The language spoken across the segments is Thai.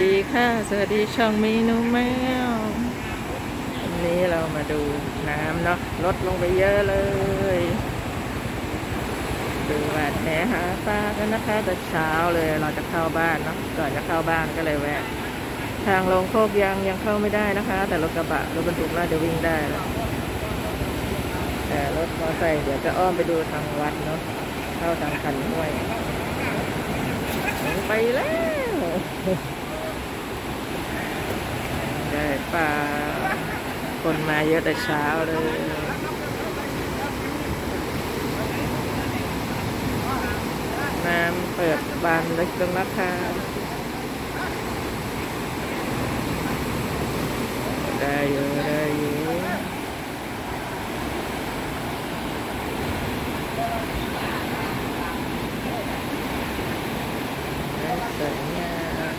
ดีค่ะ สวัสดีช่องเมนูแมววันนี้เรามาดูน้ำเนาะลดลงไปเยอะเลย ดูว่าแหหาปลากันนะคะ แต่เช้าเลยเราจะเข้าบ้านเนาะก่อนจะเข้าบ้านก็เลยแวะ ทางลงโคกยังยังเข้าไม่ได้นะคะ แต่รถกระบะรถบรรทุกน่าจะวิ่งได้แล้วแต่รถมอเตอร์ไซค์เดี๋ยวจะอ้อมไปดูทางวัดเนาะเข้าทางคันห้วยไปแล้ว ได้ปลาคนมาเยอะแต่เช้าเลยน้ำเปิดบานเล็กตรงราคาได้อยู่ได้อยู่ได้สวยงาม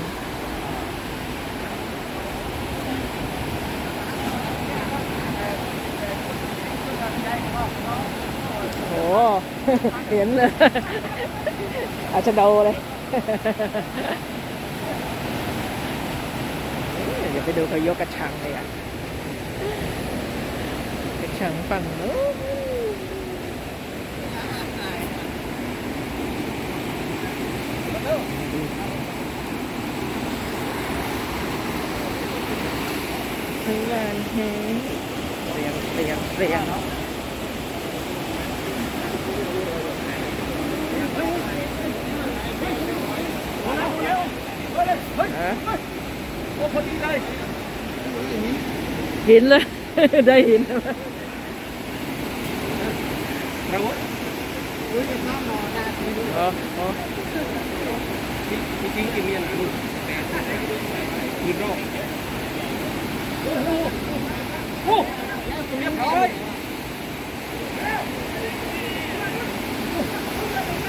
โห เห็นเลยอาจจะโดเลยเดี๋ยวไปดูเขายกกระชังเลยอะ กระชังฝั่งนู้นทั้งงานเฮ้เรียงเรียงเรียงฮะ โอ้พอดีเลยหินเลย ได้หินแล้วอุ้ยน้ำหมอได้จริงอ๋ออ๋อจริงจริงกินเมียนลูกยืนรอบโอ้โหโอ้เรียบร้อย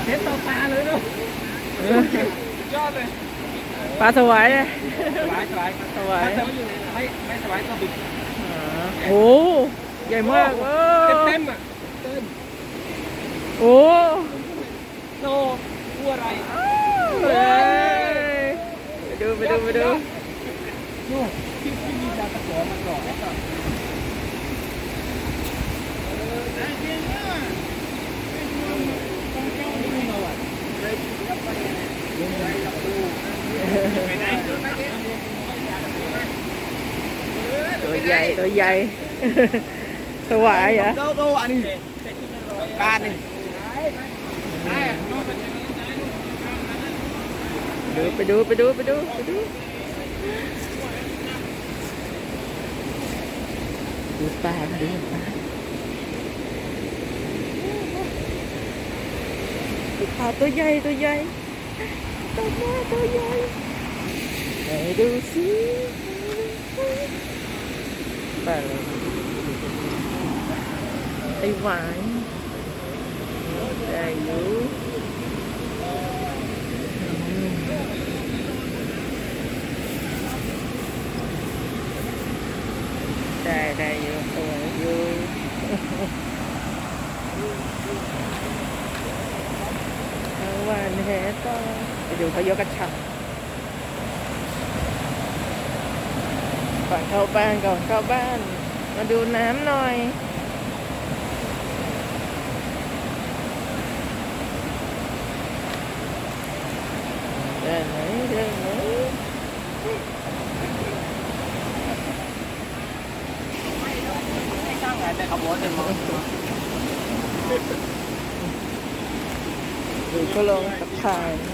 เห็นต่อตาเลยเนาะยอดเลย ปลาสวายอะสบายสบายสวายไม่ไม่สบายก็บิดอ๋อโอ้ใหญ่มากเออเต็มเต็มอะเต็มโอ้โนตัวอะไรเอ้ยไปดูไปดูไปดูนู่นที่ที่มีดาวตะขอมาก่อนแล้วก็ ตัวใหญ่ตัวใหญ่สวายเหรอ đâu đâu anh đi can đi ดูไปดูไปดูไปดูไปดูดูปลาดูปลาดูปลาตัวใหญ่ตัวใหญ่ ตัวใหญ่ตัวใหญ่ไหนดูสิปลาอะไรไอหวานได้อยู่อืมได้ได้อยู่สวยอยู่ทั้งวันแฮก็ไปดูเขายกกระชังก่อนเข้าบ้านก่อนเข้าบ้าน มาดูน้ำหน่อยได้ไหมได้ไหม sang lại đây không có tiền mà ดูก็ลงตะข่ายดักตะข่าย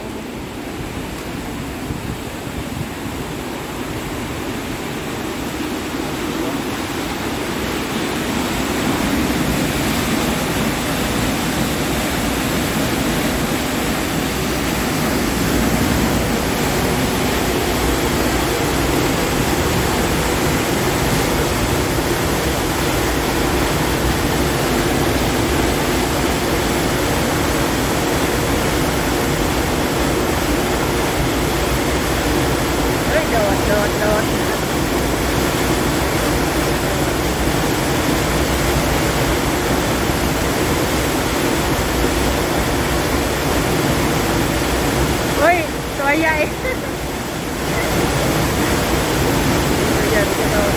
เฮ้ยโดดโดดโดดเฮ้ยตัวใหญ่ กระโดด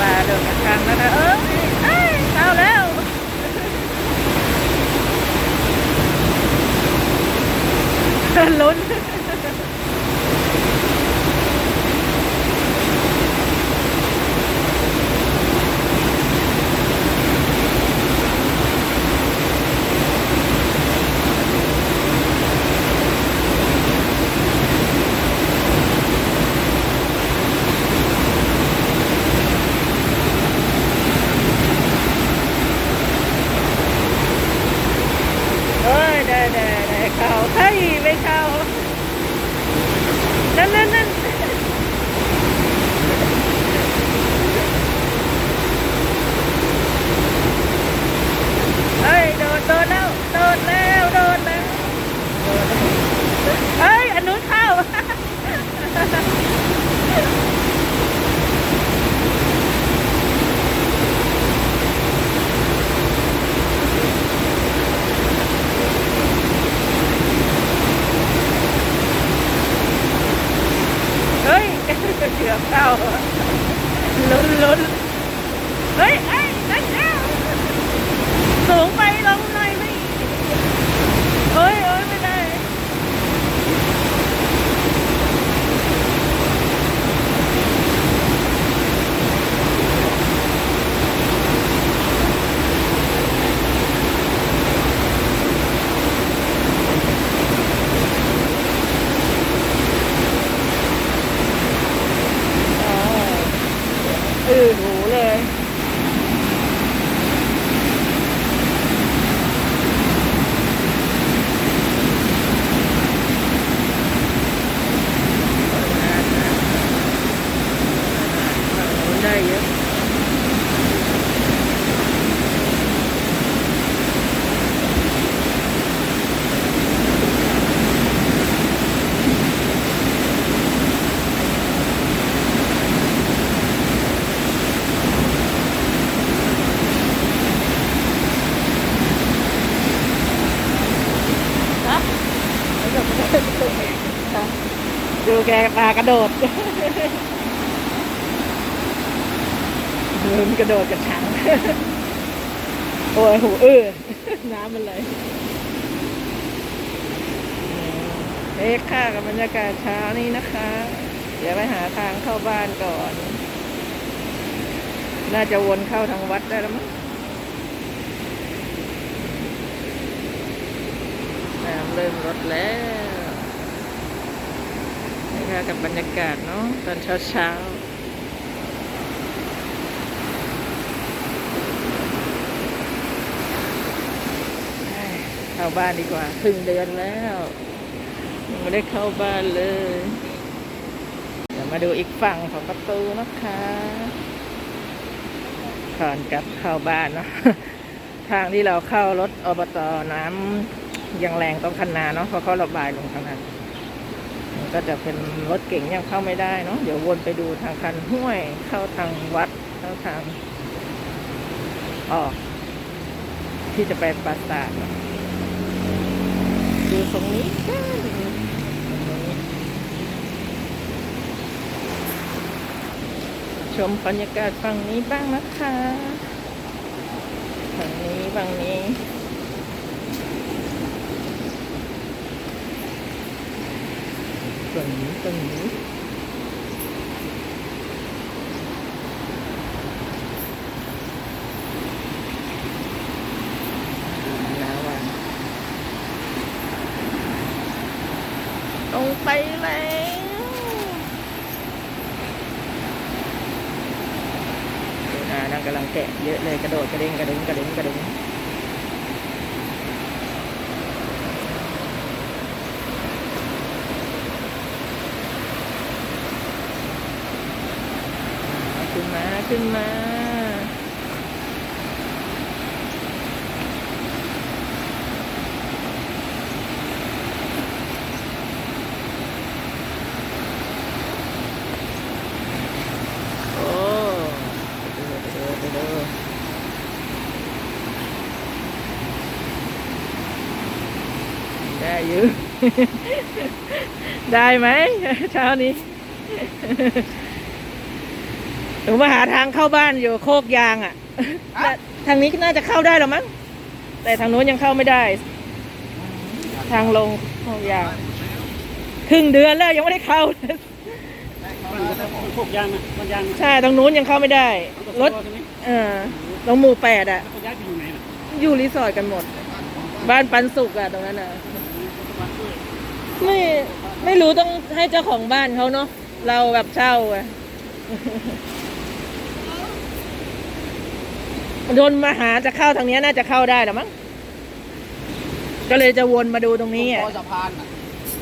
ปลาโดดกระชังแล้วนะเอ้ยเอ้ยเข้าแล้ว ลุ้น เอ้ยได้ได้ได้เข้าเฮ้ยไม่เข้านั่นนั่นนั่นเฮ้ยโดดโดดแล้วโดดแล้วโดดแล้วโดดแล้วเฮ้ยอันนู้นเข้า เฮ้ย เกือบเข้าลุ้นลุ้นเฮ้ยเอ้ยนั่นแล้วสูงไปลงหน่อยไหมเฮ้ยเฮ้ยไม่ได้ อ๋อเออหนูเลย ได้เยอะ ฮะ ดูแกปลากระโดดลืมกระโดดกระชัง โอ้ยหูอื้อน้ำมันไหลเอ๊ะค่ากับบรรยากาศเช้านี้นะคะ เดี๋ยวไปหาทางเข้าบ้านก่อน น่าจะวนเข้าทางวัดได้แล้วมั้ง น้ำ เริ่มลดแล้วนี่ค่ะกับบรรยากาศเนาะตอนเช้าเช้าเอ้ยเข้าบ้านดีกว่าครึ่งเดือนแล้วยังไม่ได้เข้าบ้านเลย เดี๋ยวมาดูอีกฝั่งของประตูนะคะก่อนกลับเข้าบ้านเนาะทางที่เราเข้ารถอบตน้ำ ยังแรงต้องคันนาเนาะเพราะเขาระบายลงทางนั้นมันก็จะเป็นรถเก่งยังเข้าไม่ได้เนาะเดี๋ยววนไปดูทางคันห้วย เข้าทางวัดเข้าทางออก ที่จะไปปราสาทดูตรงนี้กันตรงนี้ชมบรรยากาศฝั่งนี้บ้างนะคะฝั่งนี้ฝั่งนี้ gần những con núi con tay léo à đang cái lăng kẹt dễ lên cái đồ cái đinh cái đúng cái đúng cái đúng ขึ้นมาโอ้ไดูไปดูไปดูได้อยู่ ได้ไหมเช้านี้ หนูมาหาทางเข้าบ้านอยู่โคกยางอะทางนี้ก็น่าจะเข้าได้หรอมั้ง แต่ทางโน้นยังเข้าไม่ได้ ทางลงโคกยาง ครึ่งเดือนแล้วยังไม่ได้เข้า พวกยางนะมันยางใช่ตรงนู้นยังเข้าไม่ได้ รถใช่ไหมเออตรงหมู่แปดอะเขาย้ายไปอยู่ไหนน่ะอยู่รีสอร์ทกันหมด บ้านปันสุกอะตรงนั้นอะไม่ไม่รู้ต้องให้เจ้าของบ้านเขาเนาะเราแบบเช่าอะ โดนมาหาจะเข้าทางเนี้ยน่าจะเข้าได้หรอมั้งก็เลยจะวนมาดูตรงนี้ตรอะงคอสะพานน่ะ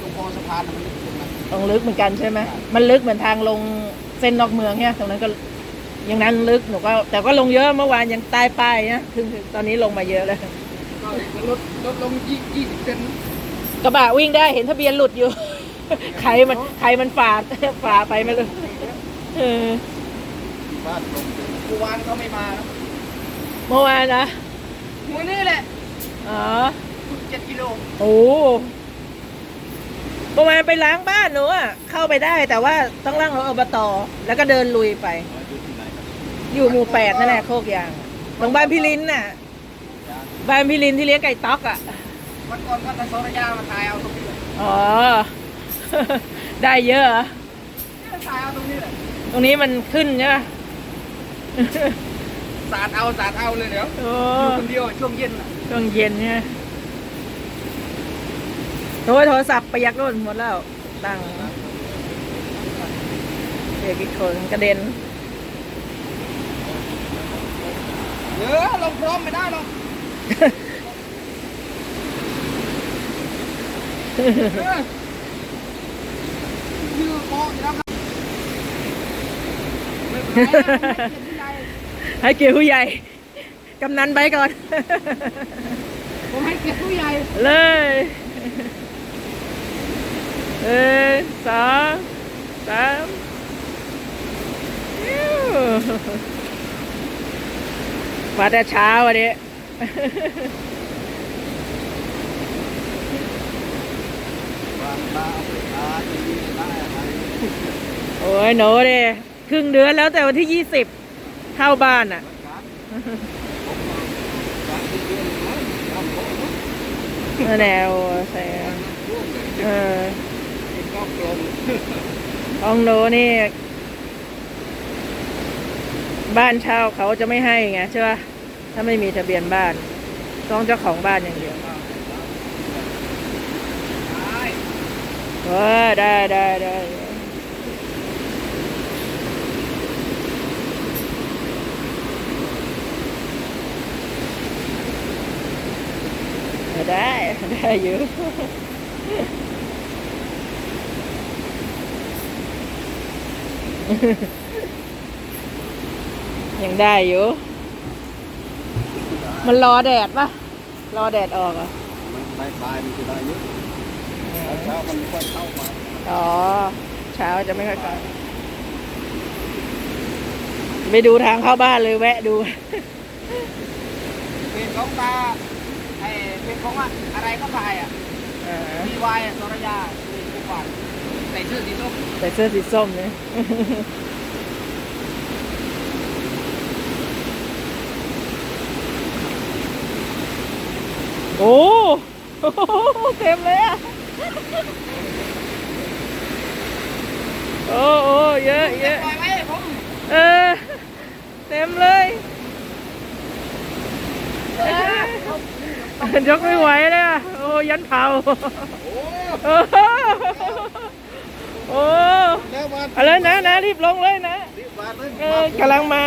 ตรงคอสะพานน่ะมันลึกตรงนั้นตรงลึกเหมือนกันใช่ไหมมันลึกเหมือนทางลงเส้นนอกเมืองเนี่ยตรงนั้นก็ยังนั้นลึกหนูก็แต่ก็ลงเยอะเมื่อวานยังใต้ป้ายนะถึงตอนนี้ลงมาเยอะแล้วก็ลดลดลงยี่ยี่สิบเซนกระบะวิ่งได้เห็นทะเบียนหลุดอยู่ ใครมันใครมันฝ่าฝ่าไปไม่รู้เออบ้านลงถึงเมื่อวานเขาไม่มานะ เมื่อวานนะหัวนี่แหละอ๋อเจ็ดกิโลโอ้เมื่อวานไปล้างบ้านหนูอะเข้าไปได้แต่ว่าต้องล่างรถอบตแล้วก็เดินลุยไป อยู่หมู่แปดนั่นแหละโคกยางตรงบ้านพี่ลินน่ะ บ้านพี่ลินที่เลี้ยงไก่ต๊อกอะวันก่อนก็ตะโซระยามาถ่ายเอาตรงนี้เลยอ๋อ ได้เยอะเหรอถ่ายเอาตรงนี้เลยตรงนี้มันขึ้นใช่ไหม สาดเอาสาดเอาเลยเดี๋ยวโอ้อยู่คนเดียวช่วงเย็นน่ะช่วงเย็นเนี่ยโทรโทรศัพท์ไปยักรุ่นหมดแล้วตั้งเด็กอีกคนกระเด็นเออลงพร้อมไม่ได้หรอกเออชื่อโป๊ะอยู่แล้วครับไม่เป็นไรนะผม ให้เกียรติผู้ใหญ่ให้เกียรติผู้ใหญ่ กำนันไปก่อน ผมให้เกียรติผู้ใหญ่ เลยเออสองสามอิ๊วมาแต่เช้าวันนี้วางตาเอาไปตาทีนี้ได้อะไรโอ้ยหนูเด้ครึ่งเดือนแล้วแต่วันที่ยี่สิบ เข้าบ้านอะ แนวใส่เออองหนูนี่ บ้านเช่าเขาจะไม่ให้ไงใช่ป่ะถ้าไม่มีทะเบียนบ้าน ต้องเจ้าของบ้านอย่างเดียวเออได้ได้ได้ ได้ได้อยู่ยังได้อยู่ มันรอแดดปะรอแดดออกอะมันปลายปลายมันจะได้เยอะเช้ามันไม่ค่อยเข้ามาอ๋อ เช้าจะไม่ค่อยกลับไปดูทางเข้าบ้านเลยแวะดูเป็นของตาไอ้ เป็นของอะอะไรก็ถ่ายอะอ่ามีวายอะสรยาเป็นผู้ก่อนใส่เสื้อสีส้มใส่เสื้อสีส้มเนี่ย โอ้โหเต็มเลยอะ โอ้โอ้เยอะเยอะปล่อยไว้ให้ผมเออ เต็มเลย เออ ยกไม่ไหวเลยอะโอ้ยันเผาโอ้โอ้โหโอ้แล้วมาเอาเลยนะนะรีบลงเลยนะรีบมาเลยเออกำลังมา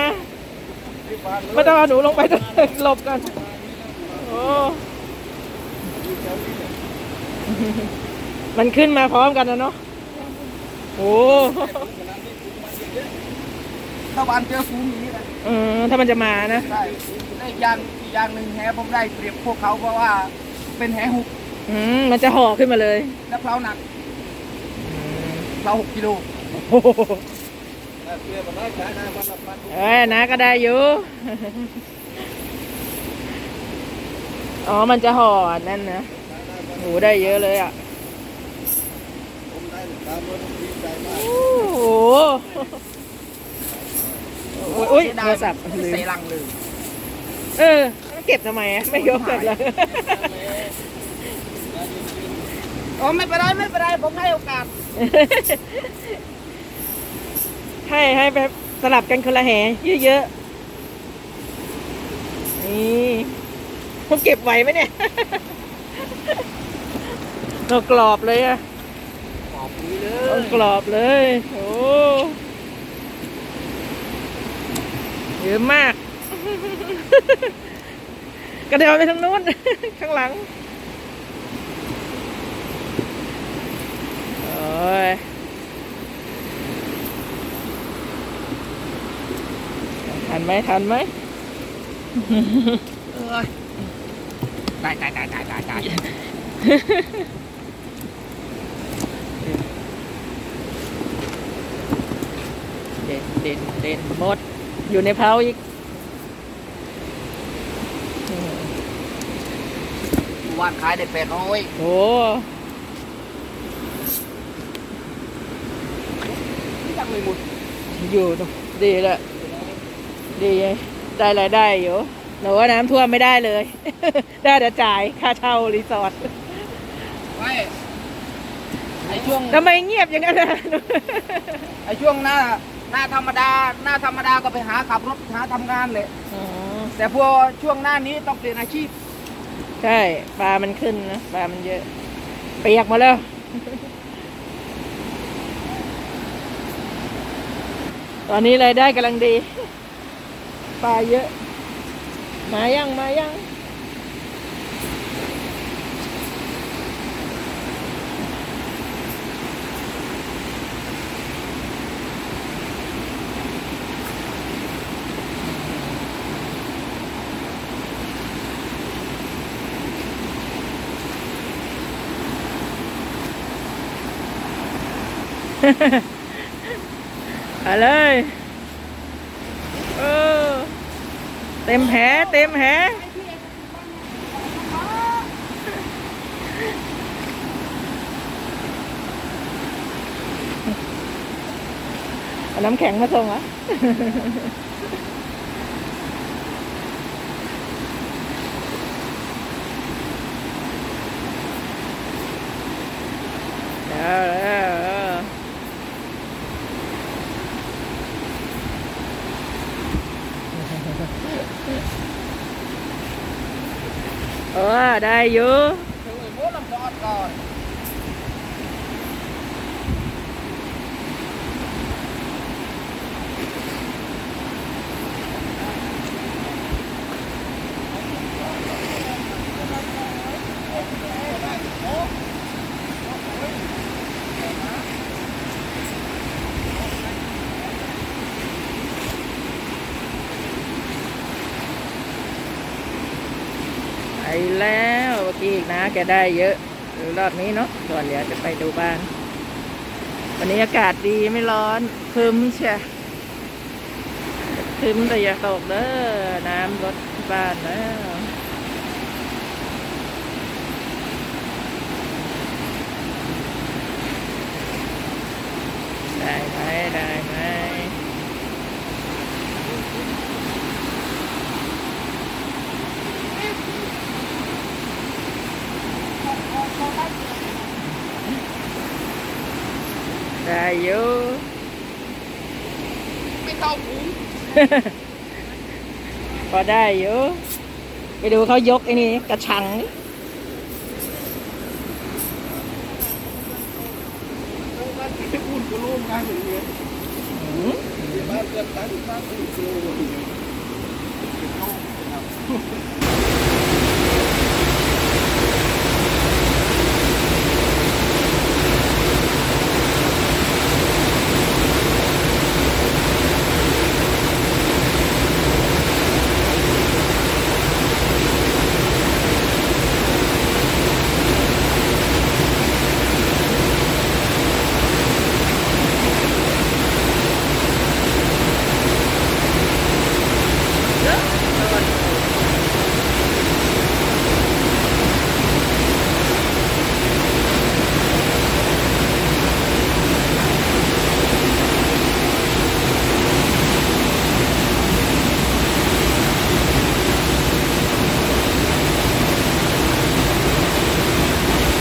รีบมาเลยไม่ต้องเอาหนูลงไปหลบกันโอ้มันขึ้นมาพร้อมกันนะเนาะโอ้ถ้าวันเจอฟูงอย่างนี้นะเออถ้ามันจะมานะได้ได้อีกอย่าง อีกอย่างหนึ่งแหผมได้เปรียบพวกเขาเพราะว่าเป็นแหหุบอืมมันจะห่อขึ้นมาเลยและเพลาหนักเพลาหกกิโลโอ้โหเรียบมาได้ขายได้วันละพันเอ้ยนะก็ได้อยู่ อ๋อ มันจะห่อนั่นนะโหได้เยอะเลยอะผมได้ตามรถดีใจมากโอ้โหโอ้ยโอ้ยเสีโทดารศัพท์ลืใส่มลังเลยเออ เก็บทำไมอะไม่ยกกันเลยอ๋อไม่เป็นไรไม่เป็นไรผมให้โอกาส ให้ให้แบบสลับกันคนละแหเยอะๆ นี่เขาเก็บไว้ไหมเนี่ยเรากรอบเลยอะขอบคุณเลเรายกรอบเลย โอ้เยอะมาก กระเด็นไปทางนู้น ข้างหลังโอ้ยทันไหมทันไหมเอ้ยตายตายตายตายตายตายเด่นเด่นเด่นหมด อยู่ในเพลาอีกอืม วันขายได้แปดร้อยโอ้ยังไม่หมดอยู่ดีแหละดีได้รายได้อยู่หนูว่าน้ำท่วมไม่ได้เลย ได้แต่จ่ายค่าเช่ารีสอร์ทไม่ไอช่วงทำไมเงียบอย่างนั้นนะไอช่วงหน้าหน้าธรรมดา หน้าธรรมดาก็ไปหาขับรถหาทำงานเลยอ๋อแต่พอช่วงหน้านี้ต้องเปลี่ยนอาชีพ ใช่ปลามันขึ้นนะปลามันเยอะเปียกมาแล้วตอนนี้รายได้กำลังดี ปลาเยอะ มายังมายัง เอาเลยเออเต็มแผลเต็มแผลเอาน้ำแข็งมาส่งอะดี๋ยวเดี๋ยวเดี๋ยวเออ ได้อยู่ ถึงไอ้โม้ลำพอดก่อน ไปแล้วเมื่อกี้อีก นะแกได้เยอะรอบนี้เนาะส่วนเดี๋ยวจะไปดูบ้านวันนี้อากาศดีไม่ร้อนคึมเชียคึมแต่อย่าตกเด้อน้ำรถบ้านแล้วได้ไหมได้ไหม ได้อยู่ไม่ต้องหูพอได้อยู่ไปดูเขายกไอ้นี่กระชังนี่อุ่นตั้งอย่างเงี้ยอืมที่บ้านเกิดตั้งตั้งเป็นครูเป็นโลกนะครับ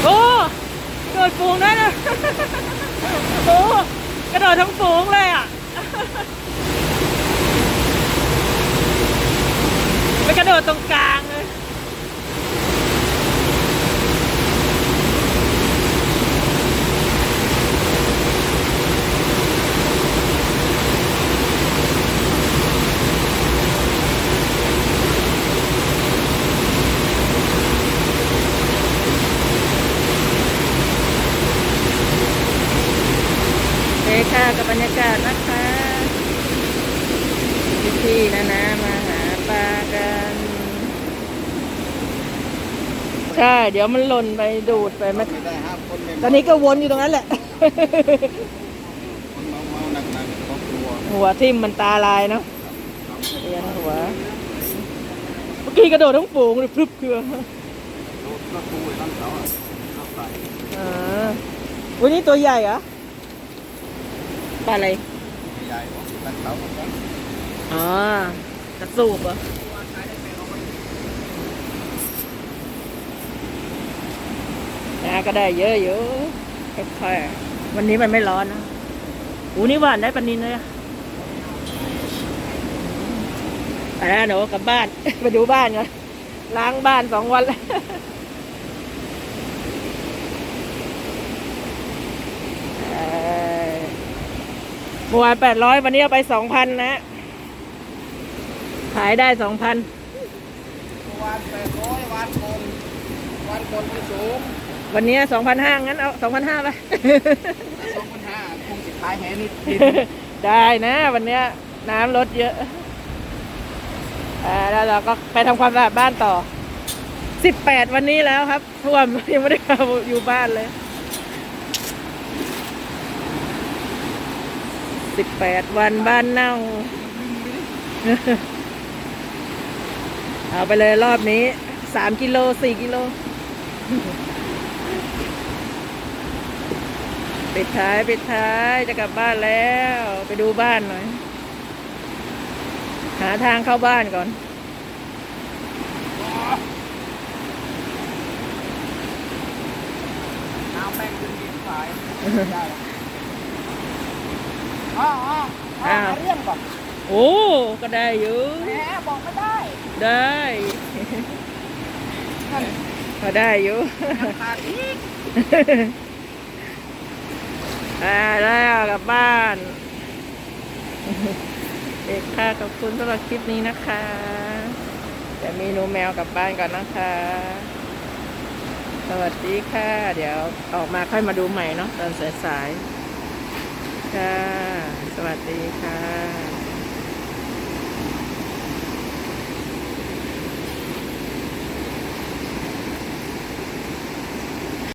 โอ้กระโดดฝูงได้เลย โอ้กระโดดทั้งฝูงเลยอะ ไปกระโดดตรงกลางเลย เอค่ะกับบรรยากาศนะคะพี่ๆนะนะมาหาปลากัน ใช่ เดี๋ยวมันหล่นไปดูดไปมันไม่ได้ห้ามคนเล่นตอนนี้ก็วนอยู่ตรงนั้นแหละ คนเมาเมาหนักหนักก็กลัวหัวทิ่มมันตาลายเนาะเรียนหัว เมื่อกี้กระโดดทั้งฝูงเลยพรึบเกลือโดนก็กลัวตั้งเสาอะเข้าใส่อ่าวันนี้ตัวใหญ่เหรอปลาอะไรใหญ่ๆตั้งเสาเหมือนกันอ๋อกระสูบเหรอ นะก็ได้เยอะอยู่ค่อยๆวันนี้มันไม่ร้อนนะอูนี่หวานได้ปนินเลยไปแล้วหนูกลับบ้าน ไปดูบ้านก่อนล้างบ้านสองวันแล้วเอ่อเมื่อวานแปดร้อยวันนี้เอาไปสองพันนะ ขายได้สองพันวันแปดร้อยวานคนวันคนที่สูง วันนี้สองพันห้างั้นเอาสองพันห้าไป สองพันห้าคงจะขายแหนิดนิดได้นะวันเนี้ยน้ำลดเยอะอ่าแล้วเราก็ไปทำความสะอาดบ้านต่อ สิบแปดวันนี้แล้วครับท่วม ยังไม่ได้เข้าอยู่บ้านเลยสิบแปดวันบ้านเน่า เอาไปเลยรอบนี้สามกิโลสี่กิโล ปิดท้ายปิดท้ายจะกลับบ้านแล้ว ไปดูบ้านหน่อย หาทางเข้าบ้านก่อน น้ำแป้งขึ้นดินสายได้อ๋ออ๋ออ้าวเรื่องก่อนโอ้ ก็ได้อยู่แหมบอกไม่ได้ ได้ก็ได้อยู่ขาดอีกอ่า แล้วกลับบ้านเด็กค่ะขอบคุณสำหรับคลิปนี้นะคะเดี๋ยวมีหนูแมวกลับบ้านก่อนนะคะ สวัสดีค่ะ เดี๋ยวออกมาค่อยมาดูใหม่เนาะตอนสายๆค่ะ สวัสดีค่ะ